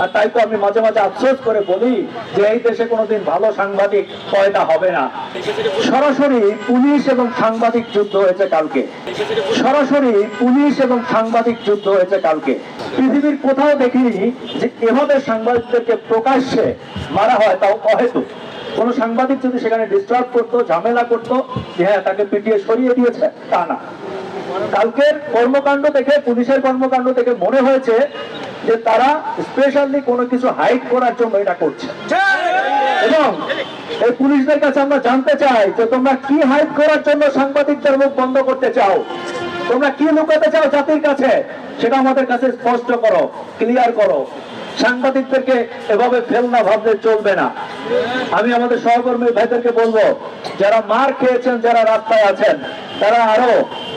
আর তাই তো আমি মাঝে মাঝে আফসোস করে বলি যে এই দেশে কোনোদিন ভালো সাংবাদিক পয়দা হবে না। সরাসরি পুলিশ এবং সাংবাদিক যুদ্ধ হয়েছে কালকে। সরাসরি পুলিশ এবং সাংবাদিক যুদ্ধ হয়েছে কালকে। পৃথিবীর কোথাও দেখিনি যে এভাবে সাংবাদিকদেরকে প্রকাশ্যে মারা হয় তাও অহেতুক। কোন সাংবাদিক যদি সেখানে ডিস্টার্ব করতো, ঝামেলা করতো, যে হ্যাঁ তাকে পিটিয়ে সরিয়ে দিয়েছে, তা না। কালকের কর্মকাণ্ড দেখে, পুলিশের কর্মকাণ্ড দেখে মনে হয়েছে যে তারা স্পেশালি কোনো কিছু হাইড করার জন্য এটা করছে। এবং এই পুলিশদের কাছে আমরা জানতে চাই যে তোমরা কি হাইড করার জন্য সাংবাদিকদের মুখ বন্ধ করতে চাও? তোমরা কি লুকাতে চাও জাতির কাছে? সেটা আমাদের কাছে স্পষ্ট করো ক্লিয়ার করো। সাংবাদিকদেরকে এভাবে ফেল না ভাবলে চলবে না। আমি আমাদের সহকর্মী ভাইদেরকে বলব, যারা মার খেয়েছেন, যারা রাস্তায় আছেন, তারা আরও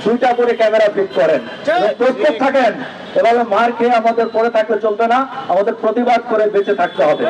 দুইটা করে ক্যামেরা ফিট করেন। প্রত্যেক প্রস্তুত থাকেন। এভাবে মার খেয়ে আমাদের পরে থাকলে চলবে না আমাদের প্রতিবাদ করে বেঁচে থাকতে হবে।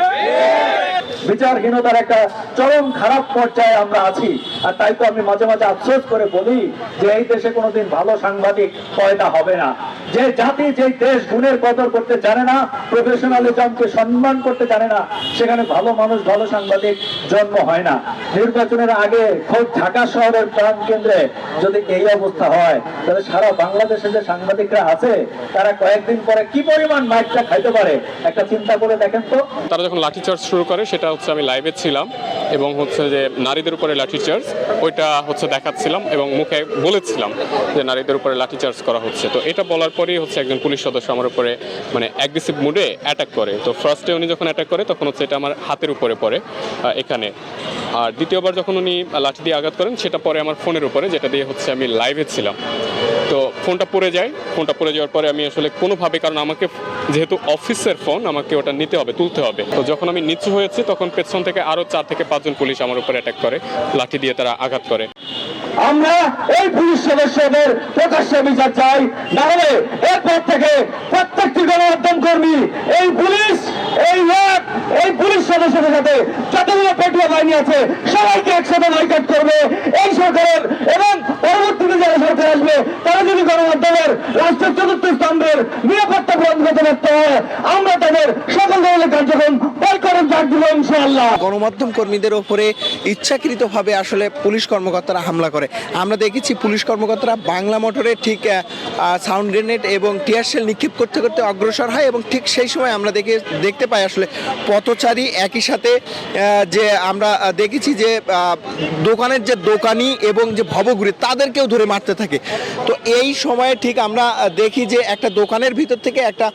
বিচারহীনতার একটা চরম খারাপ পর্যায়ে আমরা আছি। আর তাই তো আমি মাঝে মাঝে আফসোস করে বলি যে এই দেশে কোনোদিন ভালো সাংবাদিক পয়দা হবে না। যে জাতি, যে দেশ গুণের কদর করতে জানে না প্রফেশনালিজমকে সম্মান করতে জানে না, সেখানে ভালো মানুষ, ভালো সাংবাদিক জন্ম হয় না। নির্বাচনের আগে খোদ ঢাকা শহরের প্রাণ কেন্দ্রে যদি এই অবস্থা হয়, তাহলে সারা বাংলাদেশে যে সাংবাদিকরা আছে, তারা কয়েকদিন পরে কি পরিমাণ মাইকটা খাইতে পারে? একটা চিন্তা করে দেখেন তো। তারা যখন লাঠিচার্জ শুরু করে, সেটা হচ্ছে আমি লাইভে ছিলাম এবং হচ্ছে যে নারীদের উপরে লাঠিচার্জ ওইটা হচ্ছে দেখাচ্ছিলাম এবং মুখে বলেছিলাম যে নারীদের উপরে লাঠিচার্জ করা হচ্ছে। তো এটা বলার পরেই হচ্ছে একজন পুলিশ সদস্য আমার উপরে মানে অ্যাগ্রেসিভ মুডে অ্যাটাক করে। তো ফার্স্টে উনি যখন অ্যাটাক করে, তখন হচ্ছে এটা আমার হাতের উপরে পড়ে এখানে। আর দ্বিতীয়বার যখন উনি লাঠি দিয়ে আঘাত করেন, সেটা পরে আমার ফোনের উপরে, যেটা দিয়ে হচ্ছে আমি লাইভে ছিলাম। তো ফোনটা পড়ে যায়। ফোনটা পড়ে যাওয়ার পরে আমি আসলে কোনোভাবে, কারণ আমাকে যেহেতু অফিসের ফোন, আমাকে ওটা নিতে হবে, তুলতে হবে। তো যখন আমি নিচু হয়েছি, তখন পেছন থেকে আরও চার থেকে পাঁচজন পুলিশ আমার উপরে অ্যাটাক করে, লাঠি দিয়ে তারা আঘাত করে। আমরা এই পুলিশ সদস্যদের প্রকাশ্যে বিচার চাই। না হলে এরপর থেকে প্রত্যেকটি গণমাধ্যম কর্মী, এই পুলিশ, এই এই পুলিশ সদস্যদের সাথে বাহিনী আছে সবাইকে একসাথে বয়কট করবে এই সরকারের এবং পরবর্তীতে যারা সরকার আসবে, তারা যদি গণমাধ্যমের রাষ্ট্রের চতুর্থ স্তম্ভের নিরাপত্তা প্রদান করতে ব্যর্থ হয়, আমরা তাদের সকল ধরনের কার্যক্রম বয়কটের ডাক দিব ইনশাআল্লাহ। গণমাধ্যম কর্মীদের ওপরে ইচ্ছাকৃতভাবে আসলে পুলিশ কর্মকর্তারা হামলা করে। আমরা দেখেছি পুলিশ কর্মকর্তারা বাংলা মোটরে ঠিক সাউন্ড গ্রেনেড এবং টিয়ারশেল নিক্ষেপ করতে করতে অগ্রসর হয় এবং ঠিক সেই সময় আমরা দেখে, দেখতে পাই আসলে পথচারী একই সাথে যে আমরা দেখেছি যে দোকানের যে দোকানি এবং যে ভবঘুরে, তাদেরকেও ধরে মারতে থাকে। তো এই সময়ে ঠিক আমরা দেখি যে একটা দোকানের ভিতর থেকে একটা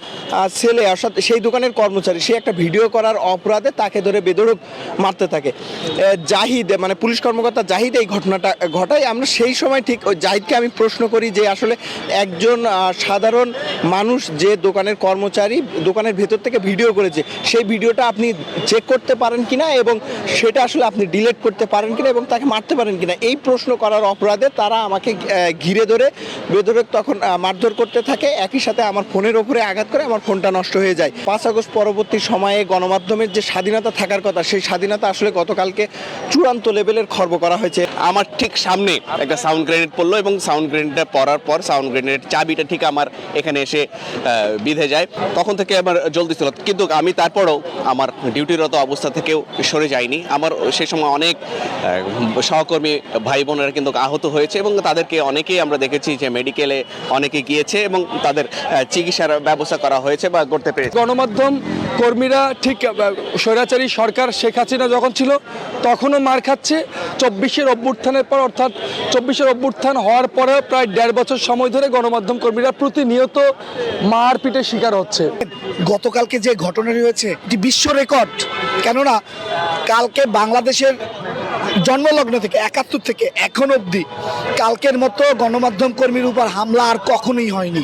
ছেলে অর্থাৎ সেই দোকানের কর্মচারী, সে একটা ভিডিও করার অপরাধে তাকে ধরে বেদরক মারতে থাকে। জাহিদ মানে পুলিশ কর্মকর্তা জাহিদ এই ঘটনাটা ঘটায়। আমরা সেই সময় ঠিক ওই জাহিদকে আমি প্রশ্ন করি যে, আসলে একজন সাধারণ মানুষ যে দোকানের কর্মচারী দোকানের ভেতর থেকে ভিডিও করেছে, সেই ভিডিওটা আপনি চেক করতে পারেন কিনা এবং সেটা আসলে আপনি ডিলেট করতে পারেন কিনা এবং তাকে মারতে পারেন কিনা, এই প্রশ্ন করার অপরাধে তারা আমাকে ঘিরে ধরে বেধরে তখন মারধর করতে থাকে। একই সাথে আমার ফোনের ওপরে আঘাত করে আমার ফোনটা নষ্ট হয়ে যায়। পাঁচ আগস্ট পরবর্তী সময়ে গণমাধ্যমের যে স্বাধীনতা থাকার কথা, সেই স্বাধীনতা আসলে গতকালকে চূড়ান্ত লেভেলের খর্ব করা হয়েছে। আমার ঠিক সামনে একটা সাউন্ড গ্রেনেড পড়ল এবং সাউন্ড গ্রেনেডটা পড়ার পর সাউন্ড গ্রেনেড চাবিটা ঠিক আমার এখানে এসে বিঁধে যায়। তখন থেকে আমার জলদি ছিল। কিন্তু আমি তারপরেও আমার ডিউটিরত অবস্থা থেকেও সরে যাইনি। আমার সে সময় অনেক সহকর্মী ভাই বোনেরা কিন্তু আহত হয়েছে এবং তাদেরকে অনেকেই আমরা দেখেছি যে মেডিকেলে অনেকে গিয়েছে এবং তাদের চিকিৎসার ব্যবস্থা করা হয়েছে বা করতে পেরেছে। গণমাধ্যম কর্মীরা ঠিক স্বৈরাচারী সরকার শেখ হাসিনা যখন ছিল, তখনও মার খাচ্ছে। চব্বিশের অভ্যুত্থানের পর, অর্থাৎ চব্বিশের অভ্যুত্থান হওয়ার পরেও প্রায় দেড় বছর সময় ধরে গণমাধ্যম কর্মীরা প্রতিনিয়ত মারপিটের শিকার হচ্ছে। গতকালকে যে ঘটনাটি হয়েছে এটি বিশ্ব রেকর্ড। কেননা, কালকে বাংলাদেশের জন্মলগ্ন থেকে, একাত্তর থেকে এখন অবধি, কালকের মতো গণমাধ্যম কর্মীর উপর হামলা আর কখনোই হয়নি।